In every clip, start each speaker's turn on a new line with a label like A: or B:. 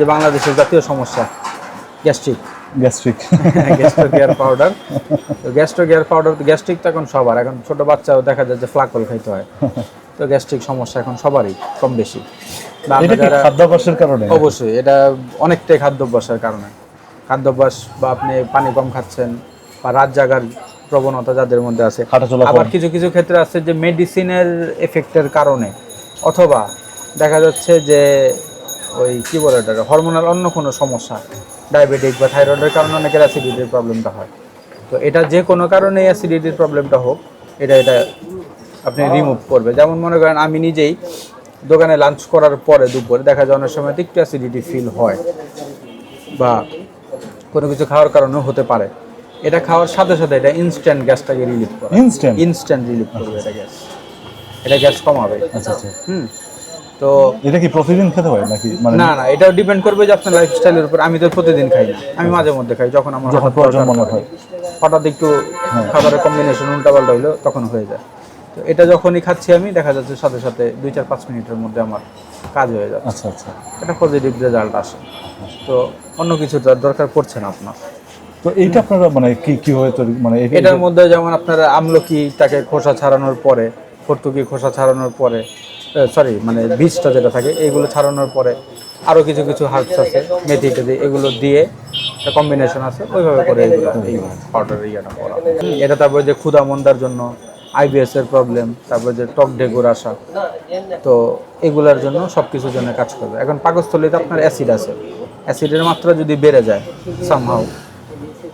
A: যে বাংলাদেশের জাতীয় সমস্যা gastric.
B: Gastric.
A: Gastro gear powder তো গ্যাস্ট্রো গিয়ার পাউডার গ্যাস্ট্রিক তো এখন সবার। এখন ছোট বাচ্চাও দেখা যায় যে ফ্লাকল খাইতে হয়। তো গ্যাস্ট্রিক সমস্যা এখন সবারই কম বেশি।
B: খাদ্যাভ্যাসের কারণে?
A: অবশ্যই এটা অনেকটাই খাদ্যাভ্যাসের কারণে। খাদ্যাভ্যাস বা আপনি পানি কম খাচ্ছেন বা রাত জাগার প্রবণতা যাদের মধ্যে আছে। আবার কিছু কিছু ক্ষেত্রে আছে যে মেডিসিনের এফেক্টের কারণে। অথবা দেখা যাচ্ছে যে ওই কী বলে এটা হরমোনাল অন্য কোনো সমস্যা ডায়াবেটিক বা থাইরয়েডের কারণে অনেকের অ্যাসিডিটির প্রবলেমটা হয়। তো এটা যে কোনো কারণে অ্যাসিডিটির প্রবলেমটা হোক এটা এটা আপনি রিমুভ করবে। যেমন মনে করেন আমি নিজেই দোকানে লাঞ্চ করার পরে দুপুরে দেখা যায় অনেক সময় তো একটু অ্যাসিডিটি ফিল হয় বা কোনো কিছু খাওয়ার কারণেও হতে পারে। এটা খাওয়ার সাথে সাথে এটা ইনস্ট্যান্ট গ্যাসটাকে রিলিভ করে।
B: ইনস্ট্যান্ট
A: ইনস্ট্যান্ট রিলিভ করবে এটা গ্যাস। এটা গ্যাস কমাবে।
B: আচ্ছা আচ্ছা।
A: হুম। তো
B: এটা কি প্রতিদিন খেতে হয় নাকি? মানে
A: না না এটাও ডিপেন্ড করবে যে আপনার লাইফস্টাইলের উপর। আমি তো প্রতিদিন খাই না। আমি মাঝে মধ্যে খাই যখন আমার
B: যখন
A: হঠাৎ
B: প্রয়োজন মনে হয়।
A: হঠাৎ একটু খাবারের কম্বিনেশন উল্টাপাল্টা হইল তখন হয়ে যায়। তো এটা যখনই খাচ্ছি আমি দেখা যাচ্ছে সাথে সাথে দুই চার পাঁচ মিনিটের মধ্যে আমার কাজ হয়ে যাচ্ছে।
B: আচ্ছা আচ্ছা।
A: এটা পজিটিভ রেজাল্ট আসে। তো অন্য কিছু তো দরকার পড়ছে না আপনার।
B: তো এইটা আপনারা মানে কি কীভাবে তৈরি মানে
A: এটার মধ্যে যেমন আপনার আমলকিটাকে খোসা ছাড়ানোর পরে ভর্তুকি খোসা ছাড়ানোর পরে সরি মানে বীজটা যেটা থাকে এইগুলো ছাড়ানোর পরে আরও কিছু কিছু হার্বস আছে মেথি টেথি এগুলো দিয়ে একটা কম্বিনেশন আছে ওইভাবে করে পাউডার ইয়েটা করা এটা তারপরে যে ক্ষুধা মন্দার জন্য আইবিএস এর প্রবলেম তারপরে যে টক ডেগুর আসা তো এগুলার জন্য সব কিছুর জন্য কাজ করবে। এখন পাকস্থলীতে আপনার অ্যাসিড আছে। অ্যাসিডের মাত্রা যদি বেড়ে যায় সামহাও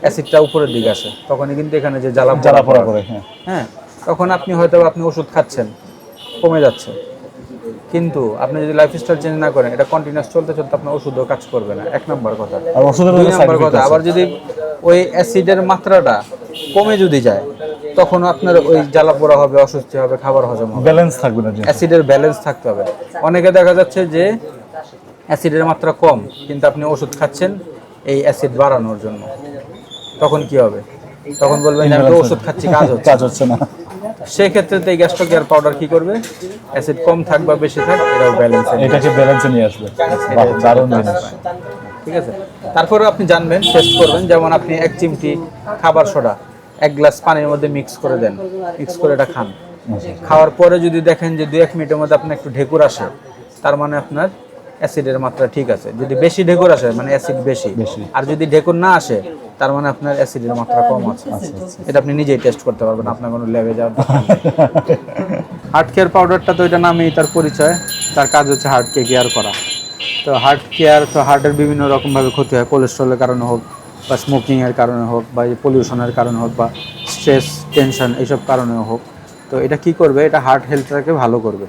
A: অ্যাসিডটা উপরের দিকে আসে তখনই কিন্তু এখানে যে জ্বালা
B: জ্বালা
A: পড়া
B: করে হ্যাঁ।
A: হ্যাঁ তখন আপনি হয়তো বা আপনি ওষুধ খাচ্ছেন কমে যাচ্ছে। কিন্তু আপনি যদি লাইফস্টাইল চেঞ্জ না করেন এটা কন্টিনিউস চলতে চলতে আপনার ওষুধও কাজ করবে না। এক নম্বর কথা।
B: আর ওষুধের
A: দুই নম্বর কথা আবার যদি ওই অ্যাসিডের মাত্রাটা কমে যদি যায় তখন আপনার ওই জ্বালা পোড়া হবে অস্বস্তি হবে খাবার হজম হবে।
B: ব্যালেন্স থাকবে না
A: অ্যাসিডের ব্যালেন্স থাকতে হবে। অনেকে দেখা যাচ্ছে যে অ্যাসিডের মাত্রা কম কিন্তু আপনি ওষুধ খাচ্ছেন এই অ্যাসিড বাড়ানোর জন্য। তখন কি হবে? তখন বলবেন আমি ওষুধ খাচ্ছি কাজ হচ্ছে
B: কাজ হচ্ছে না।
A: সেই ক্ষেত্রে তো এই গ্যাস্ট্রো কেয়ার পাউডার কি করবে? অ্যাসিড কম থাক বা বেশি থাক এটাও ব্যালেন্স
B: এটাকে ব্যালেন্সে নিয়ে আসবে। বাহ, দারুণ জিনিস।
A: ঠিক আছে? তারপরে আপনি জানবেন টেস্ট করবেন যেমন আপনি এক চিমটি খাবার সোডা এক গ্লাস পানির মধ্যে মিক্স করে দেন মিক্স করে এটা খান। খাওয়ার পরে যদি দেখেন যে দু এক মিনিটের মধ্যে আপনার একটু ঢেকুর আসে তার মানে আপনার অ্যাসিডের মাত্রা ঠিক আছে। যদি বেশি ঢেকুর আসে মানে অ্যাসিড বেশি। আর যদি ঢেকুর না আসে তার মানে আপনার অ্যাসিডের মাত্রা কম আছে। এটা আপনি নিজেই টেস্ট করতে পারবেন আপনার কোনো ল্যাবে যাওয়ার হার্ট কেয়ার পাউডারটা তো এটা নামেই তার পরিচয়। তার কাজ হচ্ছে হার্টকে কেয়ার করা। তো হার্ট কেয়ার তো হার্টের বিভিন্ন রকমভাবে ক্ষতি হয়। কোলেস্ট্রলের কারণে হোক বা স্মোকিংয়ের কারণে হোক বা পলিউশনের কারণে হোক বা স্ট্রেস টেনশন এইসব কারণেও হোক। তো এটা কি করবে? এটা হার্ট হেলথটাকে ভালো করবে।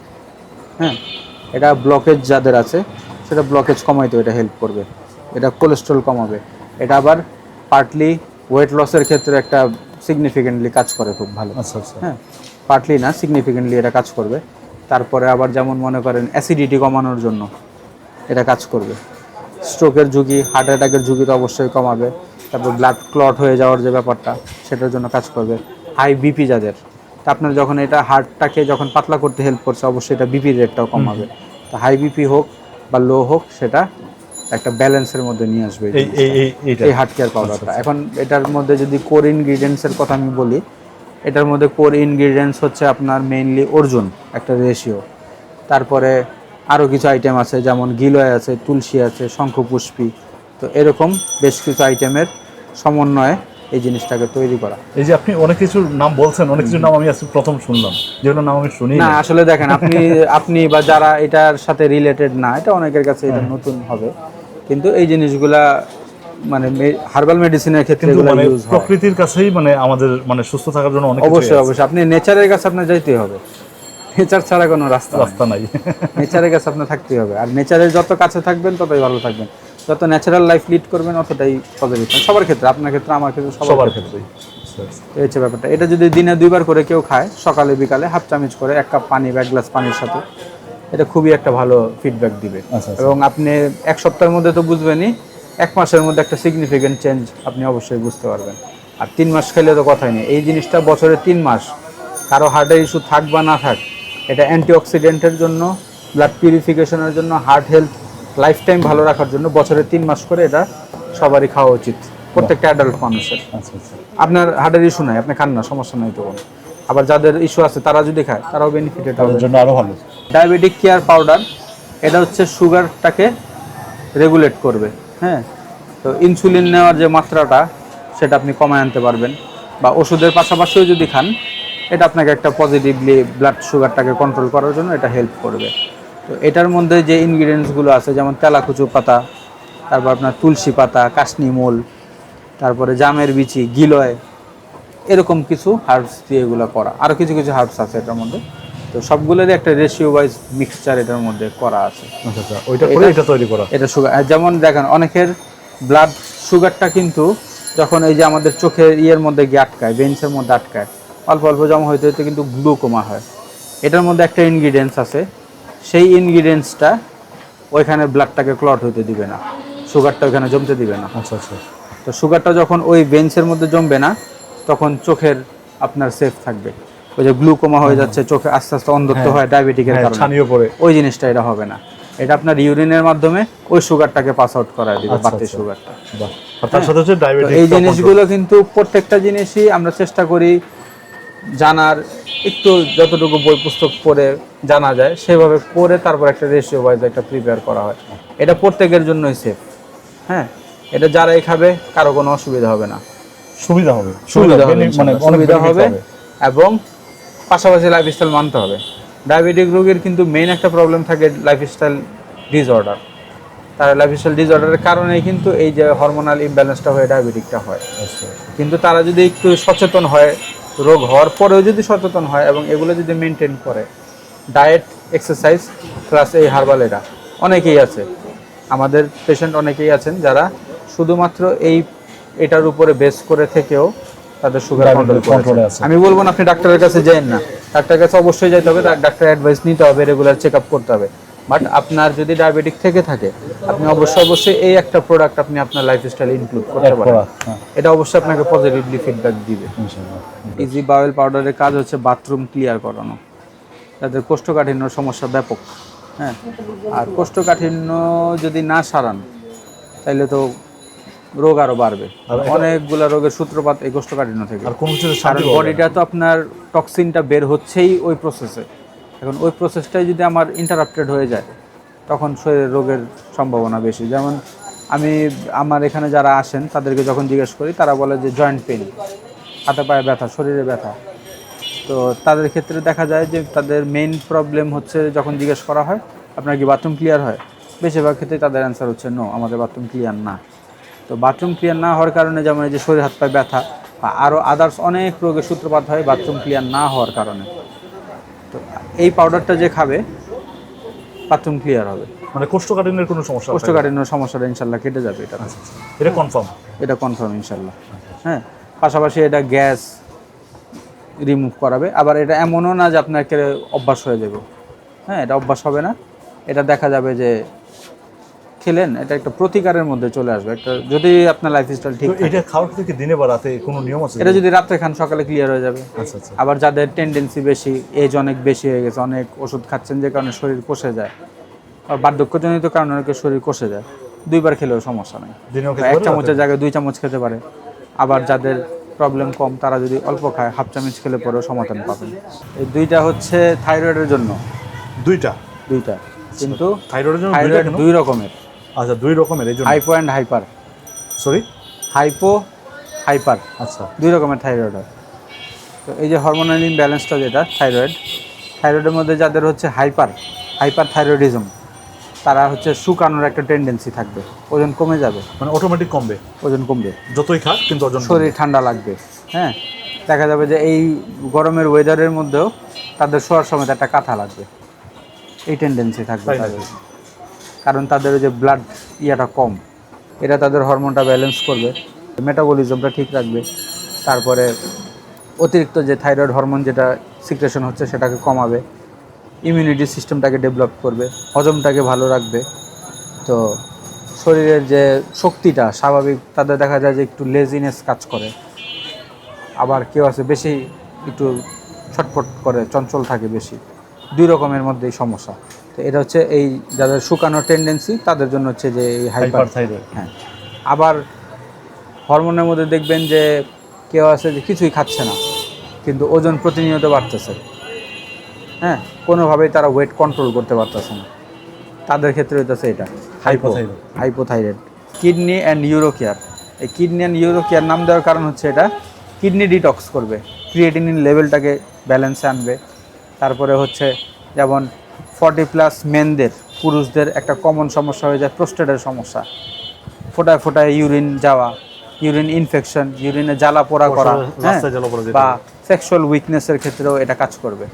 A: হ্যাঁ? এটা ব্লকেজ যাদের আছে সেটা ব্লকেজ কমাইতে এটা হেল্প করবে। এটা কোলেস্ট্রল কমাবে। এটা আবার পার্টলি ওয়েট লসের ক্ষেত্রে একটা সিগনিফিকেন্টলি কাজ করে খুব ভালো।
B: আচ্ছা আচ্ছা।
A: হ্যাঁ পার্টলি না সিগনিফিকেন্টলি এটা কাজ করবে। তারপরে আবার যেমন মনে করেন অ্যাসিডিটি কমানোর জন্য এটা কাজ করবে। স্ট্রোকের ঝুঁকি হার্ট অ্যাটাকের ঝুঁকি তো অবশ্যই কমাবে। তারপর ব্লাড ক্লট হয়ে যাওয়ার যে ব্যাপারটা সেটার জন্য কাজ করবে। হাই বিপি যাদের তা আপনার যখন এটা হার্টটাকে যখন পাতলা করতে হেল্প করছে অবশ্যই এটা বিপি রেটটাও কমাবে। তো হাই বিপি হোক বা লো হোক সেটা একটা ব্যালেন্সের মধ্যে নিয়ে আসবে এই হার্ট কেয়ার পাউডারটা এখন এটার মধ্যে যদি কোর ইনগ্রিডিয়েন্টসের কথা আমি বলি এটার মধ্যে কোর ইনগ্রিডিয়েন্টস হচ্ছে আপনার মেইনলি অর্জুন একটা রেশিও তারপরে আরও কিছু আইটেম আছে যেমন গিলয় আছে তুলসী আছে শঙ্খপুষ্পী। তো এরকম বেশ কিছু আইটেমের সমন্বয়ে এই জিনিসটাকে তৈরি করা।
B: এই যে আপনি অনেক কিছুর নাম বলছেন অনেক কিছুর নাম আমি আজকে প্রথম শুনলাম। যেগুলো নাম আমি শুনি
A: না আসলে দেখেন আপনি আপনি বা যারা এটার সাথে রিলেটেড না এটা অনেকের কাছে এটা নতুন হবে। কিন্তু এই জিনিসগুলা মানে হার্বাল মেডিসিনের ক্ষেত্রে
B: কিন্তু মানে
A: হয়।
B: প্রকৃতির কাছেই মানে আমাদের মানে সুস্থ থাকার জন্য অনেক
A: অবশ্যই অবশ্যই। আপনি নেচারের কাছে আপনার যাইতেই হবে। নেচার ছাড়া কোনো রাস্তা
B: রাস্তা নাই।
A: নেচারের কাছে আপনার থাকতেই হবে। আর নেচারের যত কাছে থাকবেন ততই ভালো থাকবেন। যত ন্যাচারাল লাইফ লিড করবেন অতটাই পজিটিভ সবার ক্ষেত্রে আপনার ক্ষেত্রে আমার ক্ষেত্রে সবার ক্ষেত্রে।
B: ক্ষেত্রেই।
A: এই হচ্ছে ব্যাপারটা। এটা যদি দিনে দুইবার করে কেউ খায় সকালে বিকালে হাফ চামচ করে এক কাপ পানি বা এক গ্লাস পানির সাথে এটা খুবই একটা ভালো ফিডব্যাক দিবে।
B: আচ্ছা, আচ্ছা।
A: এবং আপনি এক সপ্তাহের মধ্যে তো বুঝবেনই এক মাসের মধ্যে একটা সিগনিফিকেন্ট চেঞ্জ আপনি অবশ্যই বুঝতে পারবেন। আর তিন মাস খেলে তো কথাই নেই। এই জিনিসটা বছরে তিন মাস কারও হার্টের ইস্যু থাক বা না থাক এটা অ্যান্টিঅক্সিডেন্টের জন্য ব্লাড পিউরিফিকেশনের জন্য হার্ট হেলথ লাইফ টাইম ভালো রাখার জন্য বছরে তিন মাস করে এটা সবারই খাওয়া উচিত প্রত্যেকটা অ্যাডাল্ট মানুষের।
B: আচ্ছা আচ্ছা।
A: আপনার হার্টের ইস্যু নাই আপনি খান না সমস্যা নাই তো কোনো। আবার যাদের ইস্যু আছে তারা যদি খায় তারাও বেনিফিটেড হবে
B: তাদের জন্য আরও ভালো।
A: ডায়াবেটিক কেয়ার পাউডার এটা হচ্ছে সুগারটাকে রেগুলেট করবে হ্যাঁ? তো ইনসুলিন নেওয়ার যে মাত্রাটা সেটা আপনি কমায় আনতে পারবেন। বা ওষুধের পাশাপাশিও যদি খান এটা আপনাকে একটা পজিটিভলি ব্লাড সুগারটাকে কন্ট্রোল করার জন্য এটা হেল্প করবে। তো এটার মধ্যে যে ইনগ্রিডিয়েন্টসগুলো আছে যেমন তেলাকুচু পাতা তারপর আপনার তুলসী পাতা কাশনি মূল তারপরে জামের বিচি গিলয় এরকম কিছু হার্বস দিয়ে এগুলো করা। আরও কিছু কিছু হার্বস আছে এটার মধ্যে। তো সবগুলোরই একটা রেশিও ওয়াইজ মিক্সচার এটার মধ্যে করা আছে।
B: আচ্ছা আচ্ছা ওইটা
A: এটা
B: তৈরি করা।
A: এটা সুগার যেমন দেখেন অনেকের ব্লাড সুগারটা কিন্তু যখন এই যে আমাদের চোখের ইয়ের মধ্যে গিয়ে আটকায় বেঞ্চের মধ্যে আটকায় অল্প অল্প জমা হইতে হইতে কিন্তু গ্লুকোমা হয়। এটার মধ্যে একটা ইনগ্রিডিয়েন্টস আছে সেই ইনগ্রিডিয়েন্টসটা ওইখানে ব্লাডটাকে ক্লট হইতে দিবে না। সুগারটা ওইখানে জমতে দিবে না।
B: আচ্ছা আচ্ছা।
A: তো সুগারটা যখন ওই বেঞ্চের মধ্যে জমবে না তখন চোখের আপনার সেফ থাকবে। ওই যে গ্লুকোমা হয়ে যাচ্ছে চোখে আস্তে আস্তে অন্ধত্ব হয়। ডায়াবেটিকের
B: হ্যাঁ,
A: কারণে।
B: পড়ে।
A: ওই জিনিসটা এটা হবে না। এটা আপনার ইউরিনের মাধ্যমে ওই সুগারটাকে পাস আউট করায় দিবে
B: আচ্ছা,
A: বাড়তি
B: আচ্ছা।
A: সুগারটা তো
B: ডায়াবেটিস
A: এই জিনিসগুলো কিন্তু প্রত্যেকটা জিনিসই আমরা চেষ্টা করি জানার একটু যতটুকু বই পুস্তক পড়ে জানা যায় সেভাবে করে তারপর একটা রেশিও ওয়াইজ একটা প্রিপেয়ার করা হয়। এটা প্রত্যেকের জন্যই সেফ হ্যাঁ? এটা যারাই খাবে কারও কোনো অসুবিধা হবে না।
B: সুবিধা হবে।
A: সুবিধা হবে
B: মানে
A: ইনশাআল্লাহ,
B: অনেক
A: সুবিধা হবে এবং পাশাপাশি লাইফস্টাইল মানতে হবে। ডায়াবেটিক রোগীর কিন্তু মেইন একটা প্রবলেম থাকে লাইফস্টাইল ডিসঅর্ডার তার লাইফস্টাইল ডিসঅর্ডারের কারণেই কিন্তু এই যে হরমোনাল ইমব্যালেন্সটা হয়ে ডায়াবেটিকটা হয়।
B: আচ্ছা।
A: কিন্তু তারা যদি একটু সচেতন হয় রোগ হওয়ার পরেও যদি সচেতন হয় এবং এগুলো যদি মেনটেন করে ডায়েট এক্সারসাইজ প্লাস এই হার্বাল এটা অনেকেই আছে। আমাদের পেশেন্ট অনেকেই আছেন যারা শুধুমাত্র এই এটার উপরে বেস করে থেকেও তাদের সুগার কন্ট্রোল। আমি বলব না আপনি ডাক্তারের কাছে যাবেন না। ডাক্তারের কাছে অবশ্যই যেতে হবে তার ডাক্তার অ্যাডভাইস নিতে হবে রেগুলার চেক আপ করতে হবে। বাট আপনার যদি ডায়াবেটিক থেকে থাকে আপনি অবশ্যই অবশ্যই এই একটা প্রোডাক্ট আপনি আপনার লাইফস্টাইলে ইনক্লুড করতে পারেন।
B: হ্যাঁ।
A: এটা অবশ্যই আপনাকে পজিটিভলি ফিডব্যাক দিবে।
B: ইনশাআল্লাহ
A: ইজি বাওয়েল পাউডারের কাজ হচ্ছে বাথরুম ক্লিয়ার করানো। তাদের কোষ্ঠকাঠিন্য সমস্যা ব্যাপক হ্যাঁ। আর কোষ্ঠকাঠিন্য যদি না সারান তাহলে তো রোগ আরও বাড়বে। অনেকগুলা রোগের সূত্রপাত এই কোষ্ঠকাঠিন্য থেকে।
B: আর কোন।
A: বডিটা তো আপনার টক্সিনটা বের হচ্ছেই ওই প্রসেসে এখন ওই প্রসেসটাই যদি আমার ইন্টারাপ্টেড হয়ে যায়, তখন শরীরে রোগের সম্ভাবনা বেশি। যেমন আমি, আমার এখানে যারা আসেন, তাদেরকে যখন জিজ্ঞেস করি, তারা বলে যে জয়েন্ট পেন হাতে পায়ে ব্যথা, শরীরে ব্যথা। তো তাদের ক্ষেত্রে দেখা যায় যে তাদের মেইন প্রবলেম হচ্ছে যখন জিজ্ঞেস করা হয়, আপনার কি বাথরুম ক্লিয়ার হয়? বেশিরভাগ ক্ষেত্রে তাদের অ্যান্সার হচ্ছে নো আমাদের বাথরুম ক্লিয়ার না। তো বাথরুম ক্লিয়ার না হওয়ার কারণে যেমন যে শরীর, হাত পায়ে ব্যথা, বা আরও আদার্স অনেক রোগের সূত্রপাত হয় বাথরুম ক্লিয়ার না হওয়ার কারণে। তো এই পাউডারটা যে খাবে বাথরুম ক্লিয়ার হবে।
B: মানে কোষ্ঠকাঠিন্যের কোনো সমস্যা কোষ্ঠকাঠিন্যের
A: কোষ্ঠকাঠিন্য সমস্যাটা ইনশাল্লাহ কেটে যাবে এটা।
B: আচ্ছা, আচ্ছা। এটা কনফার্ম
A: এটা কনফার্ম ইনশাল্লাহ। হ্যাঁ পাশাপাশি এটা গ্যাস রিমুভ করাবে। আবার এটা এমনও না যে আপনাকে অভ্যাস হয়ে যাবে। হ্যাঁ এটা অভ্যাস হবে না। এটা দেখা যাবে যে খেলেন এটা একটা প্রতিকারের মধ্যে চলে আসবে। একটা যদি আপনার লাইফস্টাইল ঠিক
B: তো এটা খাওয়ার থেকে দিনে বা রাতে কোনো নিয়ম আছে?
A: এটা যদি রাত্রে খান সকালে ক্লিয়ার হয়ে যাবে।
B: আচ্ছা আচ্ছা।
A: আবার যাদের টেন্ডেন্সি বেশি এজ অনেক বেশি হয়ে গেছে অনেক ওষুধ খাচ্ছেন যে কারণে শরীর কষে যায়। আর বার্ধক্যজনিত কারণে অনেকের শরীর কষে যায়। দুইবার খেলেও সমস্যা নেই। এক চামচের জায়গায় দুই চামচ খেতে পারে। আবার যাদের প্রবলেম কম তারা যদি অল্প খায় হাফ চামচ খেলে পরেও সমাধান পাবেন। এই দুইটা হচ্ছে থাইরয়েডের জন্য।
B: দুইটা?
A: দুইটা। কিন্তু
B: থাইরয়েডের জন্য
A: থাইরয়েড দুই রকমের।
B: আচ্ছা দুই রকমের এই জন্য।
A: Hypo and hyper
B: sorry
A: hypo hyper
B: আচ্ছা।
A: দুই রকমের থাইরয়েড হয় তো এই যে হরমোনাল ইমব্যালেন্সটা যেটা থাইরয়েড থাইরয়েডের মধ্যে যাদের হচ্ছে হাইপার হাইপার থাইরয়েডিজম তারা হচ্ছে শুকানোর একটা টেন্ডেন্সি থাকবে। ওজন কমে যাবে।
B: মানে অটোমেটিক কমবে।
A: ওজন কমবে।
B: যতই খাক কিন্তু ওজন
A: শরীর ঠান্ডা লাগবে। হ্যাঁ? দেখা যাবে যে এই গরমের ওয়েদারের মধ্যেও তাদের শোয়ার সময় একটা কাঁথা লাগবে। এই টেন্ডেন্সি থাকবে তাদের। কারণ তাদের যে ব্লাড ইয়াটা কম। এটা তাদের হরমোনটা ব্যালেন্স করবে। মেটাবলিজমটা ঠিক রাখবে। তারপরে অতিরিক্ত যে থাইরয়েড হরমোন যেটা সিক্রেশন হচ্ছে, সেটাকে কমাবে। ইমিউনিটি সিস্টেমটাকে ডেভেলপ করবে। হজমটাকে ভালো রাখবে। তো শরীরের যে শক্তিটা স্বাভাবিক তাদের দেখা যায় যে একটু লেজিনেস কাজ করে। আবার কেউ আছে বেশি একটু ছটফট করে, চঞ্চল থাকে বেশি। দুই রকমের মধ্যেই সমস্যা। তো এটা হচ্ছে এই যাদের শুকানো টেন্ডেন্সি তাদের জন্য হচ্ছে যে এই হাইপার হ্যাঁ। আবার হরমোনের মধ্যে দেখবেন যে কেউ আছে যে কিছুই খাচ্ছে না কিন্তু ওজন প্রতিনিয়ত বাড়তেছে। হ্যাঁ কোনোভাবেই তারা ওয়েট কন্ট্রোল করতে পারতেছে না। তাদের ক্ষেত্রে হইতেছে এটা। Hypo. Hypothyroid kidney and Urocare এই কিডনি অ্যান্ড ইউরোকেয়ার নাম দেওয়ার কারণ হচ্ছে এটা কিডনি ডিটক্স করবে। ক্রিয়েটিনিন লেভেলটাকে ব্যালেন্সে আনবে। তারপরে হচ্ছে যেমন ফর্টি প্লাস মেনদের পুরুষদের একটা কমন সমস্যা হয়ে যায় প্রোস্টেটের সমস্যা। ফোটায় ফোটায় ইউরিন যাওয়া ইউরিন ইনফেকশন ইউরিনে জ্বালা পোড়া করা হ্যাঁ বা সেক্সুয়াল উইকনেসের ক্ষেত্রেও এটা কাজ করবে।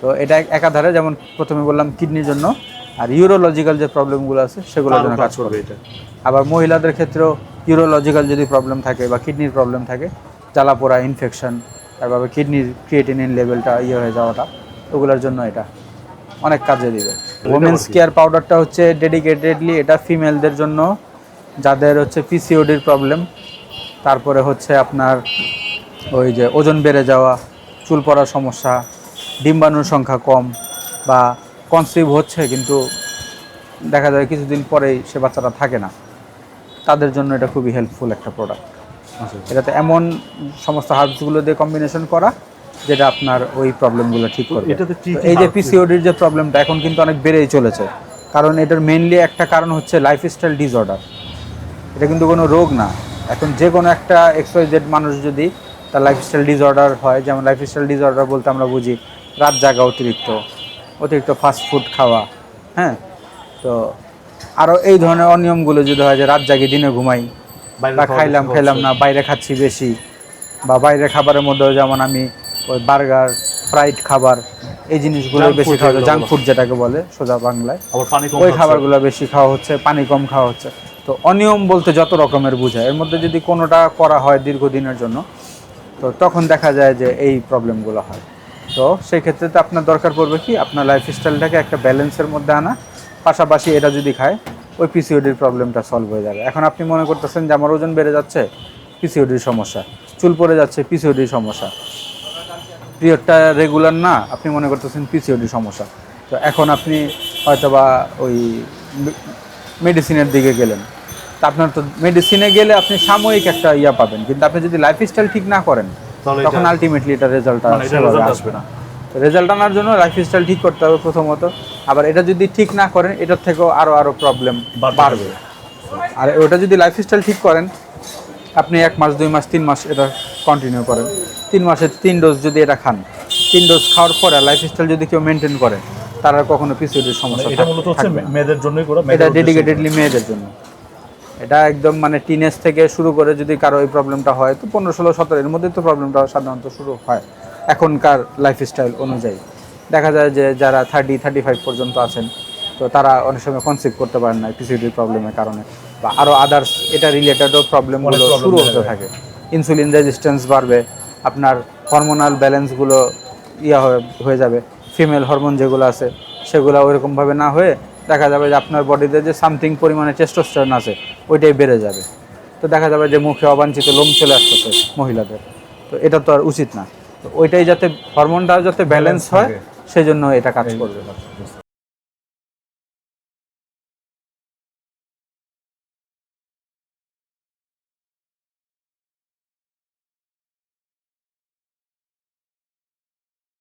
A: তো এটা একাধারে যেমন প্রথমে বললাম কিডনির জন্য আর ইউরোলজিক্যাল যে প্রবলেমগুলো আছে সেগুলোর জন্য কাজ করবে
B: এটা।
A: আবার মহিলাদের ক্ষেত্রেও ইউরোলজিক্যাল যদি প্রবলেম থাকে বা কিডনির প্রবলেম থাকে জ্বালা পোড়া ইনফেকশন তারপরে কিডনির ক্রিয়েটিনিন লেভেলটা ইয়ে হয়ে যাওয়াটা ওগুলোর জন্য এটা। অনেক কাজে দিবে। ওমেন্স কেয়ার পাউডারটা হচ্ছে ডেডিকেটেডলি এটা ফিমেলদের জন্য যাদের হচ্ছে পিসিওডির প্রবলেম তারপরে হচ্ছে আপনার ওই যে ওজন বেড়ে যাওয়া চুল পড়ার সমস্যা ডিম্বাণুর সংখ্যা কম বা কনসিভ হচ্ছে কিন্তু দেখা যায় কিছুদিন পরেই সে বাচ্চাটা থাকে না। তাদের জন্য এটা খুবই হেল্পফুল একটা প্রোডাক্ট
B: আচ্ছা
A: এটাতে এমন সমস্ত হার্বসগুলো দিয়ে কম্বিনেশন করা যেটা আপনার ওই প্রবলেমগুলো ঠিক করবে। এই যে পিসিওডির যে প্রবলেমটা এখন কিন্তু অনেক বেড়েই চলেছে। কারণ এটার মেনলি একটা কারণ হচ্ছে লাইফস্টাইল ডিসঅর্ডার এটা কিন্তু কোনো রোগ না। এখন যে কোনো একটা এক্সওয়াইজেড মানুষ যদি তার লাইফস্টাইল ডিসঅর্ডার হয় যেমন লাইফস্টাইল ডিসঅর্ডার বলতে আমরা বুঝি রাত জাগা অতিরিক্ত অতিরিক্ত ফাস্ট ফুড খাওয়া হ্যাঁ? তো আরও এই ধরনের অনিয়মগুলো যদি হয় যে রাত জাগি দিনে ঘুমাই বা খাইলাম
B: খেলাম
A: না বাইরে খাচ্ছি বেশি বা বাইরে খাবারের মধ্যেও যেমন আমি ওই বার্গার ফ্রাইড খাবার এই জিনিসগুলো বেশি খাওয়া
B: যেগুলো
A: জাঙ্ক ফুড যেটাকে বলে সোজা বাংলায়। ওই খাবারগুলো বেশি খাওয়া হচ্ছে পানি কম খাওয়া হচ্ছে। তো অনিয়ম বলতে যত রকমের বোঝায়। এর মধ্যে যদি কোনোটা করা হয় দীর্ঘদিনের জন্য তো তখন দেখা যায় যে এই প্রবলেমগুলো হয়। তো সেই ক্ষেত্রে তো আপনার দরকার পড়বে কি? আপনার লাইফস্টাইলটাকে একটা ব্যালেন্সের মধ্যে আনা। পাশাপাশি এটা যদি খায় ওই পিসিওডির প্রবলেমটা সলভ হয়ে যাবে। এখন আপনি মনে করতেছেন যে আমার ওজন বেড়ে যাচ্ছে? পিসিওডির সমস্যা। চুল পড়ে যাচ্ছে? পিসিওডির সমস্যা। পিরিয়ডটা রেগুলার না আপনি মনে করতেছেন পিসিওডি সমস্যা। তো এখন আপনি হয়তোবা ওই মেডিসিনের দিকে গেলেন। তা আপনার তো মেডিসিনে গেলে আপনি সাময়িক একটা ইয়া পাবেন কিন্তু আপনি যদি লাইফস্টাইল ঠিক না করেন তখন আলটিমেটলি এটা রেজাল্ট
B: মানে আসবে না।
A: রেজাল্ট আনার জন্য লাইফস্টাইল ঠিক করতে হবে প্রথমত। আবার এটা যদি ঠিক না করেন এটার থেকেও আরও আরও প্রবলেম বাড়বে। আর ওটা যদি লাইফস্টাইল ঠিক করেন আপনি এক মাস দুই মাস তিন মাস এটা কন্টিনিউ করেন। তিন মাসে তিন ডোজ যদি এটা খান তিন ডোজ খাওয়ার পরে লাইফস্টাইল যদি কেউ মেনটেন করে তার আর কখনো পিসিওডির সমস্যা
B: মানে এটা মূলত হচ্ছে মেয়েদের জন্যই করা
A: এটা ডেডিকেটেডলি মেয়েদের জন্য। এটা একদম মানে টিনেজ থেকে শুরু করে যদি কারও এই প্রবলেমটা হয় তো পনেরো ষোলো সতেরো এর মধ্যে তো প্রবলেমটা সাধারণত শুরু হয় এখনকার লাইফস্টাইল অনুযায়ী। দেখা যায় যে যারা থার্টি থার্টি ফাইভ পর্যন্ত আছেন তো তারা অনেক সময় কনসিভ করতে পারেন না পিসিডির প্রবলেমের কারণে। বা আরও আদার্স এটা রিলেটেডও প্রবলেমগুলো শুরু হতে থাকে। ইনসুলিন রেজিস্ট্যান্স বাড়বে আপনার হরমোনাল ব্যালেন্সগুলো ইয়া হয়ে যাবে। ফিমেল হরমোন যেগুলো আছে সেগুলো ওইরকমভাবে না হয়ে দেখা যাবে যে আপনার বডিতে যে সামথিং পরিমাণে টেস্টোস্টেরন আছে ওইটাই বেড়ে যাবে। তো দেখা যাবে যে মুখে অবাঞ্ছিত লোম চলে আসতেছে মহিলাদের। তো এটা তো আর উচিত না। তো ওইটাই যাতে হরমোনটা যাতে ব্যালেন্স হয়
B: সেই
A: জন্য এটা কাজ করবে।